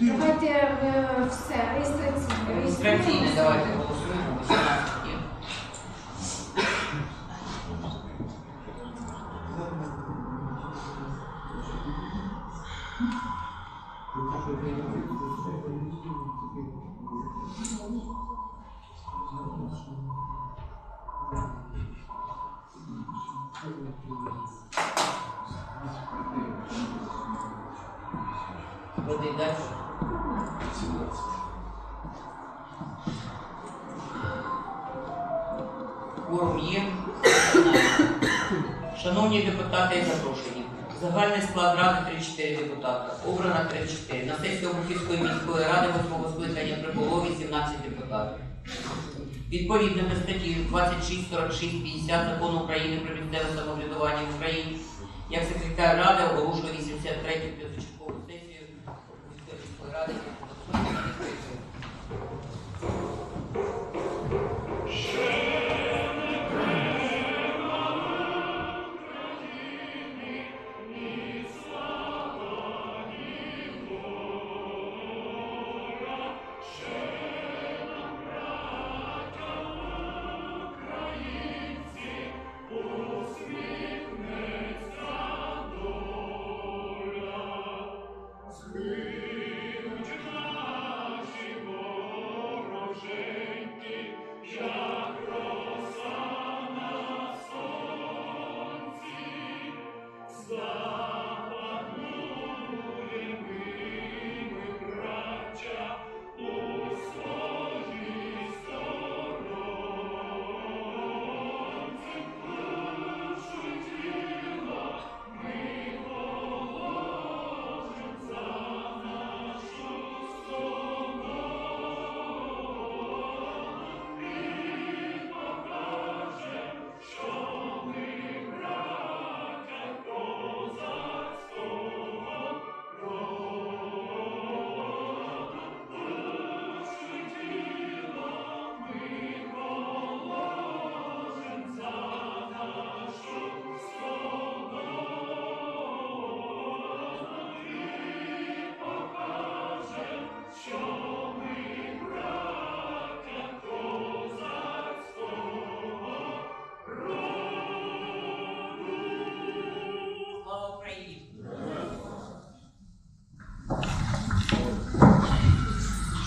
Давайте е, все, реєстраційне. Реєстраційне давайте голосуємо. 18 є. Кворум є. Шановні депутати запрошені. Загальний склад ради 34 депутата. Обрано 34. На сесію Обухівської міської ради 8 скликання прибуло 18 депутатів. Відповідно до статті 26, 46, 50 Закону України про місцеве самоврядування в Україні, як секретар ради оголошую 83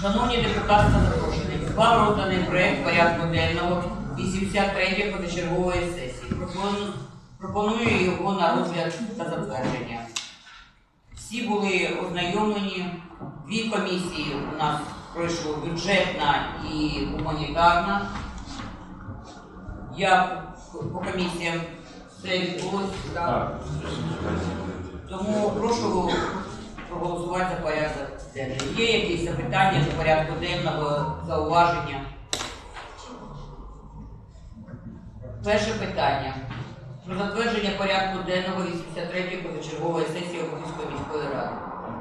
Шановні депутати та запрошені, вам розданий проект порядку денного 83-ї позачергової сесії. Пропоную, його на розгляд та затвердження. Всі були ознайомлені. Дві комісії у нас пройшло бюджетна і гуманітарна. Я по комісіям все відбулося. Тому прошу проголосувати за порядок денний. Є якісь запитання до порядку денного, зауваження? Перше питання. Про затвердження порядку денного 83-ї позачергової сесії Обухівської міської ради.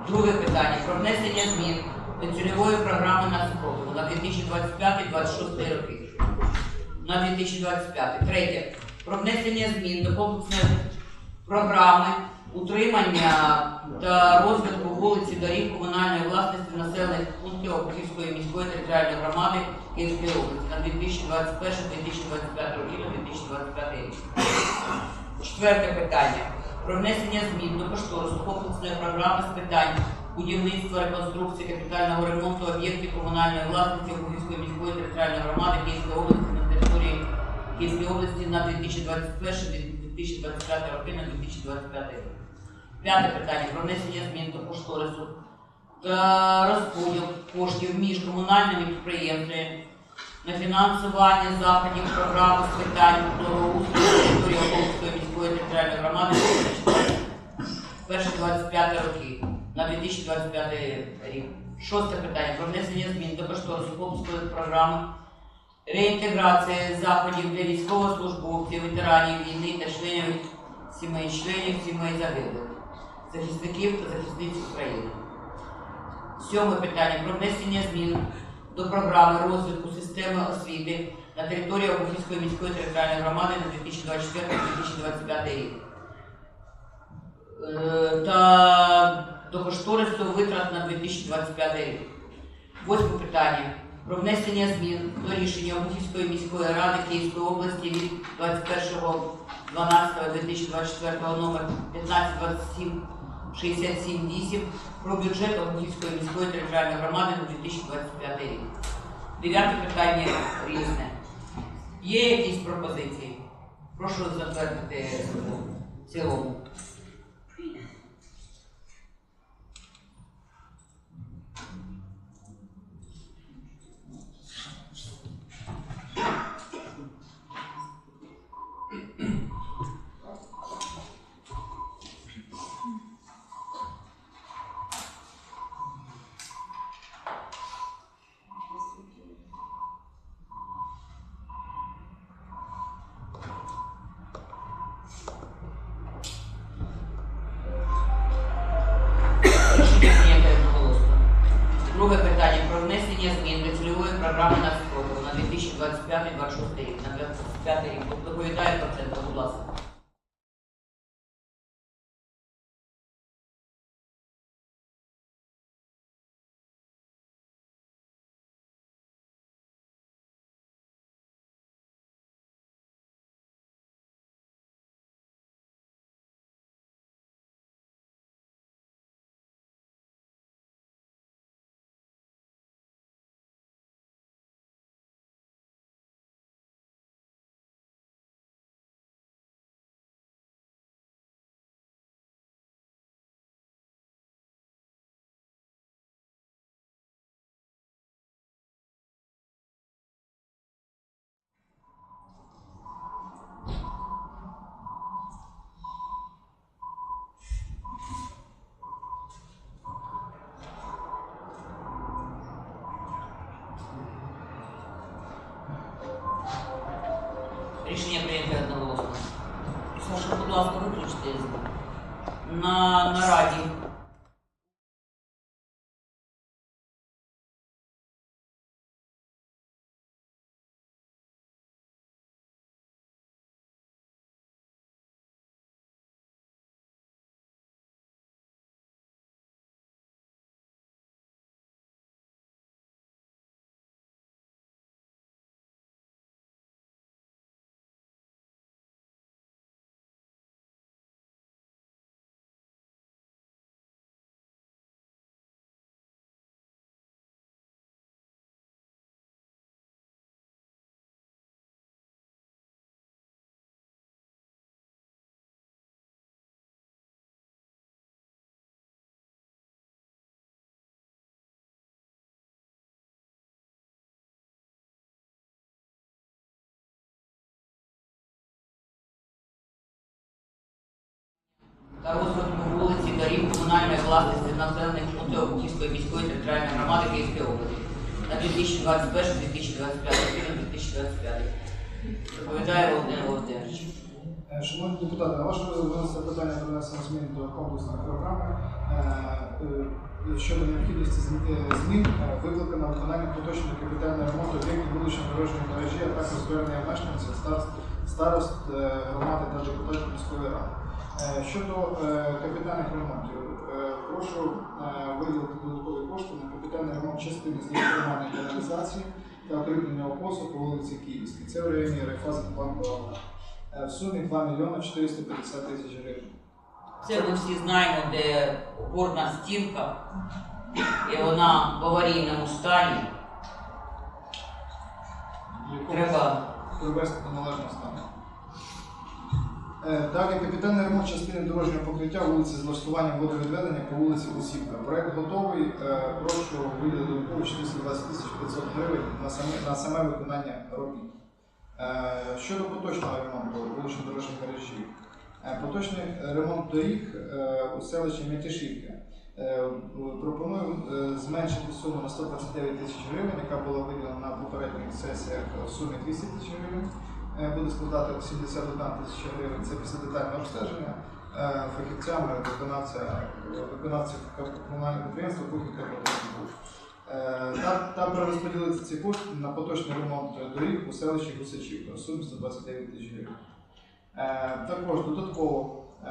Друге питання. Про внесення змін до цільової програми на спротиву на 2025-2026 роки. На 2025. Третє. Про внесення змін до комплексної програми утримання та розвитку вулиці доріг комунальної власності населених пунктів Обухівської міської територіальної громади Київської області на 2021-2025 роки на 2025 рік. Четверте питання. Про внесення змін до кошторису комплексної програми з питань будівництва, реконструкції, капітального ремонту об'єктів комунальної власності Обухівської міської територіальної громади Київської області на території Київської області на 2021-2025 роки на 2025 рік. П'яте питання про внесення змін до кошторису та розподіл коштів між комунальними підприємствами на фінансування заходів програми з питань благоустрою території Обов'язкової міської територіальної громади перші 25 роки на 2025 рік. Шосте питання про внесення змін до кошторису Обов'язкової програми Реінтеграція заходів для військовослужбовців, ветеранів війни та членів сімей, членів сімей загиблих, захисників та захисниць України. Сьоме питання про внесення змін до програми розвитку системи освіти на території Обухівської міської територіальної громади на 2024-2025 рік. Е, Та до кошторису витрат на 2025 рік. Восьме питання про внесення змін до рішення Обухівської міської ради Київської області від 21.12.2024 номер 1527 про бюджет Обухівської міської територіальної громади на 2025 рік. Дев'яте питання різне. Є якісь пропозиції? Прошу затвердити в цілому. На нараді комунальної власності населених пунктів Обухівської міської територіальної громади Київської області на 2021-2025 Доповідає Володимир Володимирович. Е, Шановні депутати, на ваше винесе питання про внесення змін до комплексної програми е, е, щодо необхідності зм- змін викликано виконання поточного капітального ремонту об'єктів вуличної дорожньої мережі, а також звернення мешканців, старост, громади та депутатів міської ради. Щодо капітальних ремонтів, прошу е, виділити додаткові кошти на капітальний ремонт частини з злікової каналізації та укріплення опосу по вулиці Київській. Це в районі Райфази Банку Е, в сумі 2 мільйони 450 тисяч гривень. Це ми всі знаємо, де опорна стінка, і вона в аварійному стані. Треба привести до належного стану. Е, Далі капітальний ремонт частини дорожнього покриття вулиці з влаштуванням водовідведення по вулиці Усівка. Проект готовий. Е, Прошу виділити додатково 420 тисяч 500 гривень на саме, на саме виконання робіт. Е, Щодо поточного ремонту вуличної дорожньої мережі. Поточний ремонт доріг у селищі М'ятішівки. Е, Пропоную зменшити суму на 129 тисяч гривень, яка була виділена на попередніх сесіях в сумі 200 тисяч гривень. Е, Буде складати 71 тисяча гривень. Це після детального обстеження е, фахівцями виконавця виконавців комунального підприємства. Е, Та, та перерозподілити ці кошти на поточний ремонт доріг у селищі Гусачівка в сумі 129 тисяч гривень. Е, Також додатково е,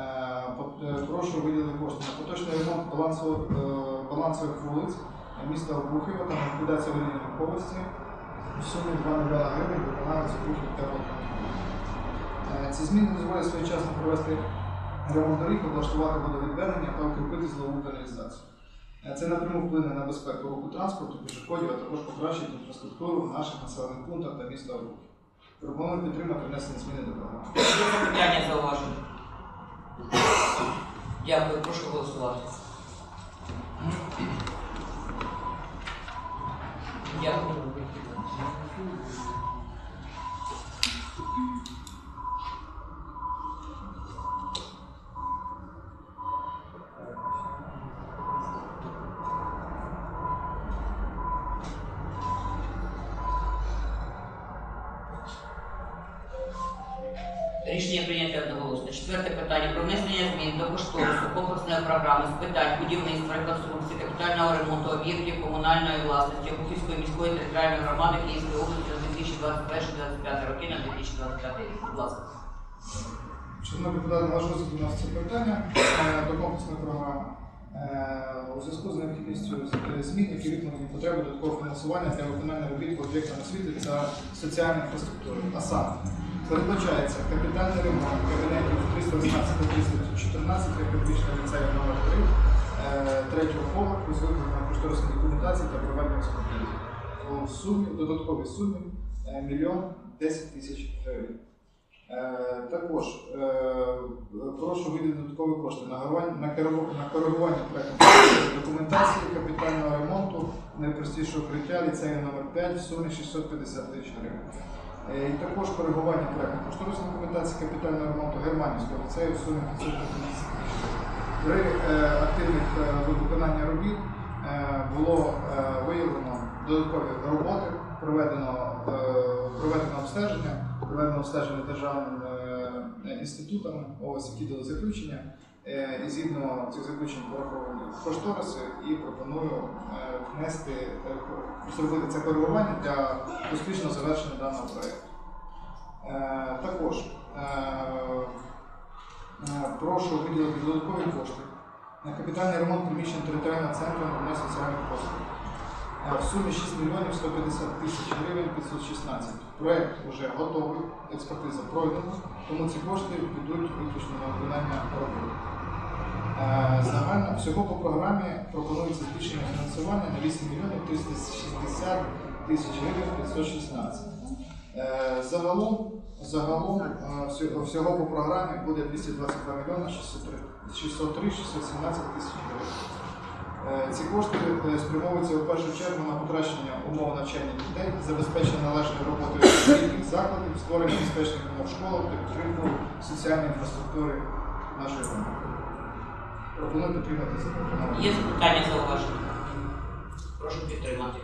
е, прошу виділити кошти на поточний ремонт балансових, е, вулиць міста Обухова та на ліквідацію аварійної нерухомості в сумі 2 мільйона гривень виконавець Обухів та Е, Ці зміни дозволять своєчасно провести ремонт доріг, облаштувати водовідведення та укріпити злову каналізацію. Е, Це напряму вплине на безпеку руху транспорту, пішоходів, а також покращить інфраструктуру в наших населених пунктах та міста Обухів. Пропоную підтримати внесення зміни до програми. Є зауваження? Дякую, прошу голосувати. Дякую. Рішення прийнято одноголосно. Четверте питання про внесення змін до кошторису комплексної програми з питань будівництва, реконструкції, капітального ремонту об'єктів комунальної власності Обухівської міської територіальної громади Київської області на 2021-2025 роки на 2025 рік. Будь ласка. Шановні депутати, ваш розгляд вноситься питання е, до комплексної програми. Е, У зв'язку з необхідністю з- змін, які виконані потреби додаткового фінансування для виконання робіт по об'єктам освіти та соціальної інфраструктури. А саме передбачається капітальний ремонт кабінетів 311 та 314 академічного ліцею номер 3 е, третього поверху з виконанням кошторисної документації та проведення експертизи. Сумі, додатковій сумі е, мільйон 10 тисяч гривень. Е, Також е, прошу виділити додаткові кошти на коригування, проектної документації капітального ремонту найпростішого укриття ліцею номер 5 в сумі 650 тисяч гривень. Е, І також коригування проектної кошторисної документації капітального ремонту Германівського ліцею в сумі 550 тисяч. При е, активних е, виконанні робіт було виявлено додаткові роботи, проведено, проведено обстеження, проведено обстеження державними е, інститутами, ось які дали заключення. Е, І згідно цих заключень пораховані кошториси і пропоную е, внести, е, зробити це коригування для успішного завершення даного проєкту. Також Прошу виділити додаткові кошти на капітальний ремонт приміщень територіального центру надання соціальних послуг. В сумі 6 мільйонів 150 тисяч гривень 516. Проект вже готовий, експертиза пройдена, тому ці кошти підуть виключно на виконання роботи. Е, Загально всього по програмі пропонується збільшення фінансування на 8 мільйонів 360 тисяч гривень 516. Е, Загалом, загалом е, всього- по програмі буде 222 мільйони 603 603 617 тисяч гривень. Ці кошти спрямовуються в першу чергу на покращення умов навчання дітей, забезпечення належної роботи освітніх закладів, створення безпечних умов школах та підтримку соціальної інфраструктури нашої громади. Пропоную підтримати запропоновані. Є запитання зауваження? Прошу підтримати.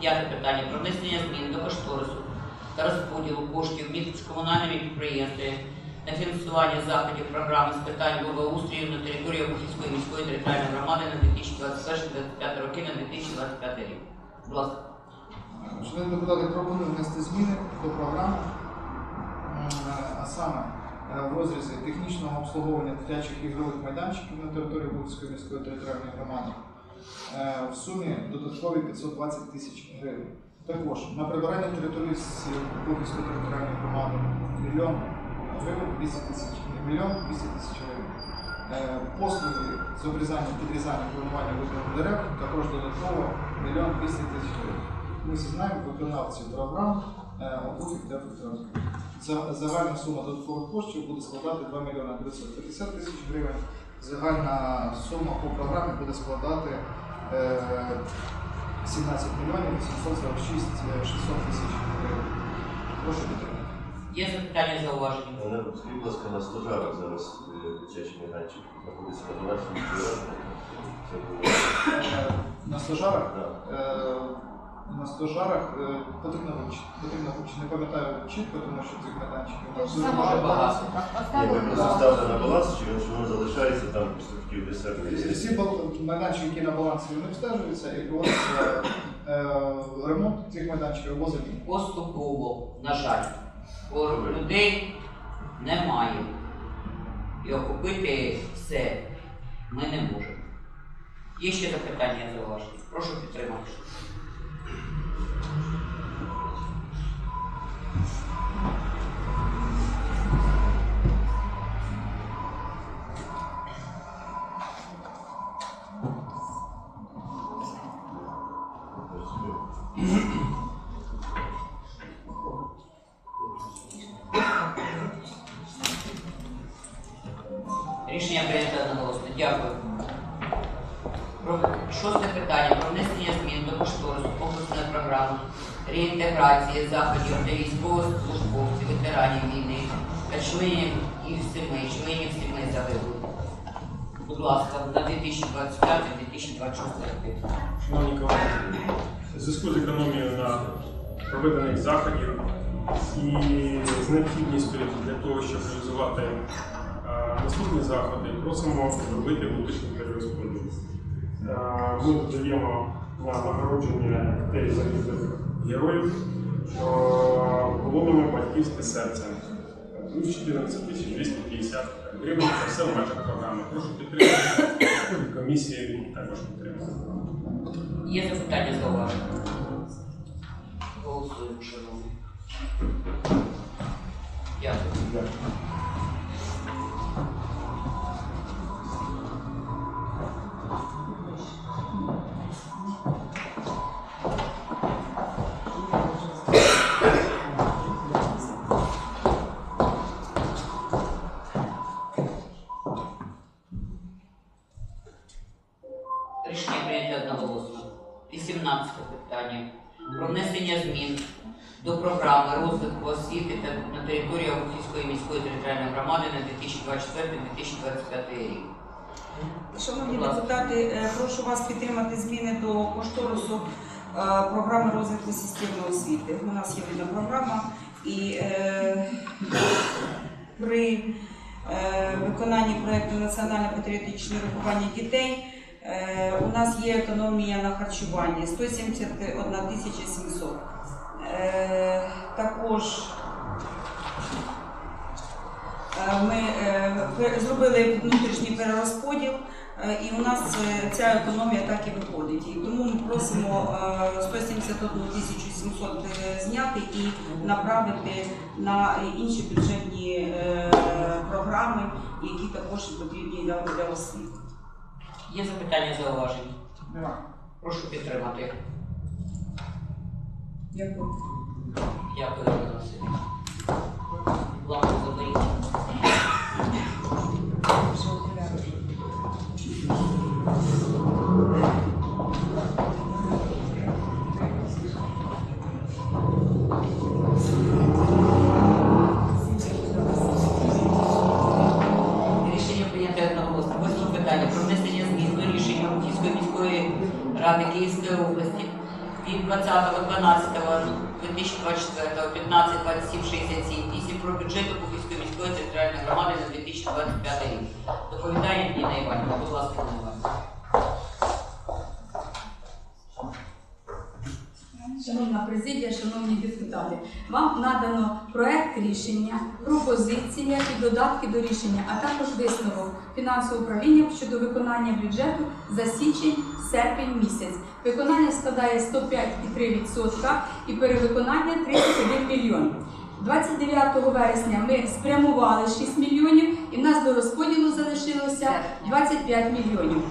П'яте питання про внесення змін до кошторису та розподілу коштів між комунальними підприємствами на фінансування заходів програми з питань благоустрою на території Обухівської міської територіальної громади на 2021-2025 роки на 2025 рік. Будь ласка. Шановні депутати, пропоную внести зміни до програми, а саме е, в розрізі технічного обслуговування дитячих ігрових майданчиків на території Бутської міської територіальної громади в сумі додаткові 520 тисяч гривень. Також на прибирання території Бутської територіальної громади мільйон гривень 200 тисяч мільйон 200 тисяч гривень. Е, Послуги з обрізання, підрізання, планування виконання дерев також додатково мільйон 200 тисяч гривень. ми всі знаємо виконавців програм е, обох Загальна сума додаткових коштів буде складати 2 мільйони 950 тисяч гривень. Загальна сума по програмі буде складати е, 17 мільйонів 846 е, 600 тисяч гривень. Прошу підтримати. Є запитання зауваження? Мене скажіть, будь ласка, на стожарах зараз е, дитячий майданчик знаходиться на. Е, На стожарах Да. Е, На стожарах е, потрібно вивчити. Потрібно вивчити. Не пам'ятаю чітко, тому що цих майданчиків у нас дуже багато. Просто ставте на баланс, чи воно залишається там хотів для. Всі бал- майданчики, які на балансі, вони обстежуються і проводиться е, ремонт цих майданчиків або заміна. Поступово, на жаль, бо людей немає. І охопити все ми не можемо. Є ще запитання зауваження? Прошу підтримати. Дякую. Шосте питання про внесення змін до кошторису комплексної програми реінтеграції заходів для військовослужбовців, ветеранів війни та членів їх сімей, членів сімей загиблих. Будь ласка, на 2025-2026 роки. Шановні колеги, в зв'язку з економією на проведених заходів і з необхідністю для того, щоб реалізувати наступні заходи, просимо зробити внутрішній перерозподіл. Е, Ми додаємо на нагородження дітей загиблих героїв колонами батьківське серце. Плюс 14 250 гривень. Це все в межах програми. Прошу підтримати. Комісії також підтримати. Є запитання зауваження? Голосуємо, шановні. Дякую. 18 питання. Про внесення змін до програми розвитку освіти та на території Обухівської міської територіальної громади на 2024-2025 рік. Шановні депутати, е, прошу вас підтримати зміни до кошторису е, програми розвитку системи освіти. У нас є відна програма, і е, при е, виконанні проєкту національне патріотичне виховання дітей у нас є економія на харчуванні 171 тисяча 700. Е, також Е, Ми е, зробили внутрішній перерозподіл, е, і у нас е, ця економія так і виходить. І тому ми просимо е, 171 тисячу 700 е, зняти і направити на інші бюджетні е, програми, які також потрібні для освіти. Є запитання зауваження? Нема. Прошу підтримати. Дякую. Дякую, Ірина Васильівна. Лампу заберіть. Ради Київської області від 20.12.2024 15.27.67 тисяч про бюджет Київської міської територіальної громади на 2025 рік. Доповідає Ніна Іванівна. Будь ласка, Ніна Іванівна. Шановна президія, шановні депутати, вам надано проект рішення, пропозиція і додатки до рішення, а також висновок фінансового управління щодо виконання бюджету за січень-серпень місяць. Виконання складає 105,3% і перевиконання 31 мільйон. 29 вересня ми спрямували 6 мільйонів і в нас до розподілу залишилося 25 мільйонів.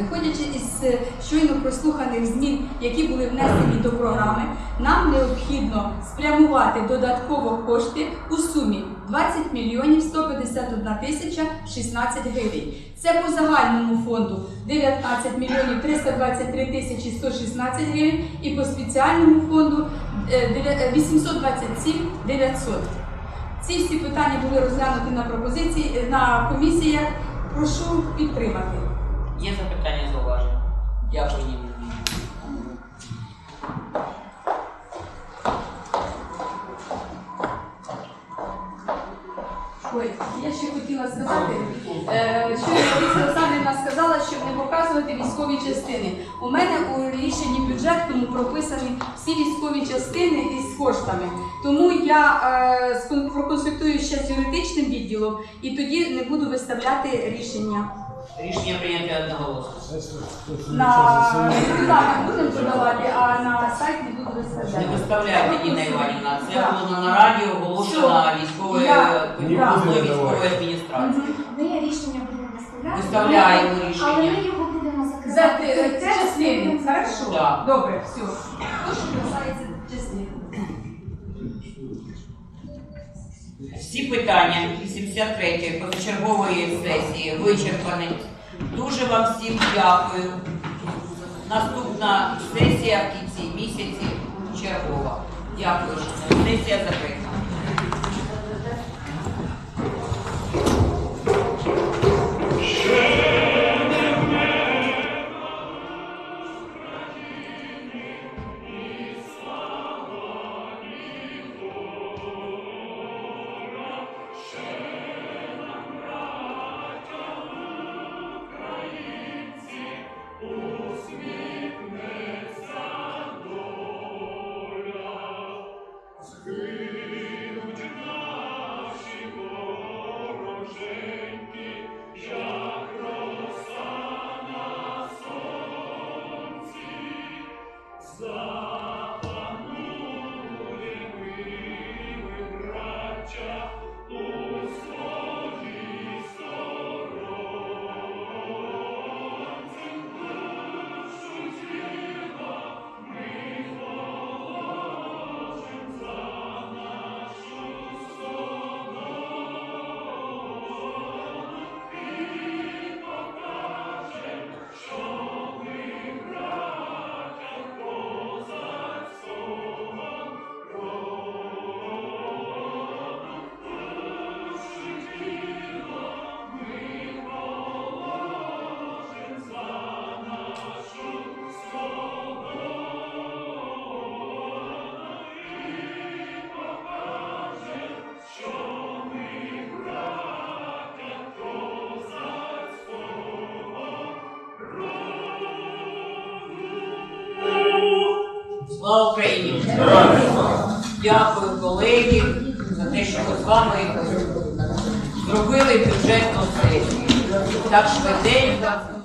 Виходячи із е, щойно прослуханих змін, які були внесені до програми, нам необхідно спрямувати додатково кошти у сумі 20 мільйонів 151 тисяча 16 гривень. Це по загальному фонду 19 мільйонів 323 тисячі 116 гривень і по спеціальному фонду е, е, 827 900. Ці всі питання були розглянуті на пропозиції на комісіях. Прошу підтримати. Є запитання зауваження? Дякую, Ніна. Ой, я ще хотіла сказати, е, що Лариса Олександрівна сказала, щоб не показувати військові частини. У мене у рішенні бюджетному прописані всі військові частини із коштами. Тому я е, проконсультую ще з юридичним відділом і тоді не буду виставляти рішення. Рішення прийняття одноголосно. На депутатах будемо подавати, а на сайт не буду Не виставляти. виставляйте, Ніна Іванівна. Це Так. було на нараді Я- обласною я- військової адміністрації. Ми рішення будемо виставляти. Виставляємо Але рішення. ми його будемо За закривати. е, ці частини, хорошо. Так. Добре, все. Що касається Всі питання 83-ї позачергової сесії вичерпані. Дуже вам всім дякую. Наступна сесія в кінці місяці чергова. Дякую, що сесія закрита. Дякую, колеги, за те, що ми з вами зробили бюджетну сесію. Так швиденько.